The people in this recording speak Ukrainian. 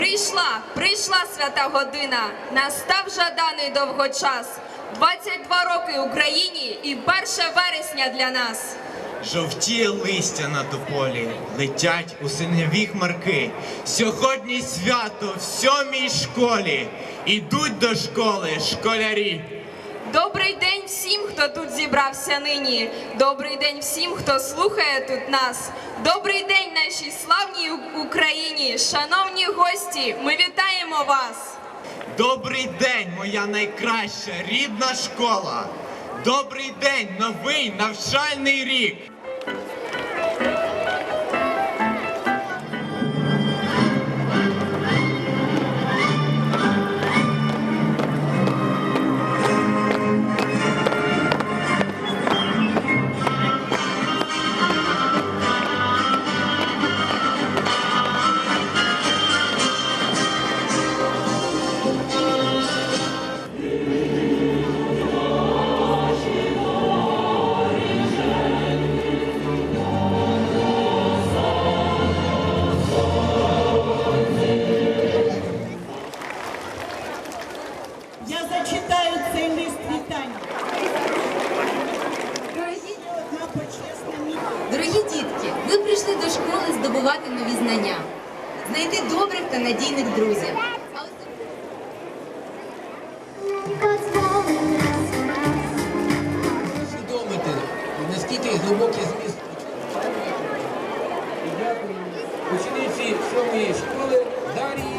Прийшла, прийшла свята година, настав жаданий довгочас. 22 роки Україні і 1 вересня для нас. Жовтіє листя на тополі, летять у синеві хмарки. Сьогодні свято в сьомій школі. Ідуть до школи школярі. Добрий день всім, хто тут зібрався нині. Добрий день всім, хто слухає тут нас. Добрий день нашій славній Україні. Шановні гості, ми вітаємо вас. Добрий день, моя найкраща рідна школа. Добрий день, новий навчальний рік. Я зачитаю цей лист вітання. Дорогі, Одна почесна місія. дорогі дітки, ви прийшли до школи здобувати нові знання, знайти добрих та надійних друзів. Усвідомити, наскільки глибокий зміст. Дякую учениці сьомої школи Дар'ї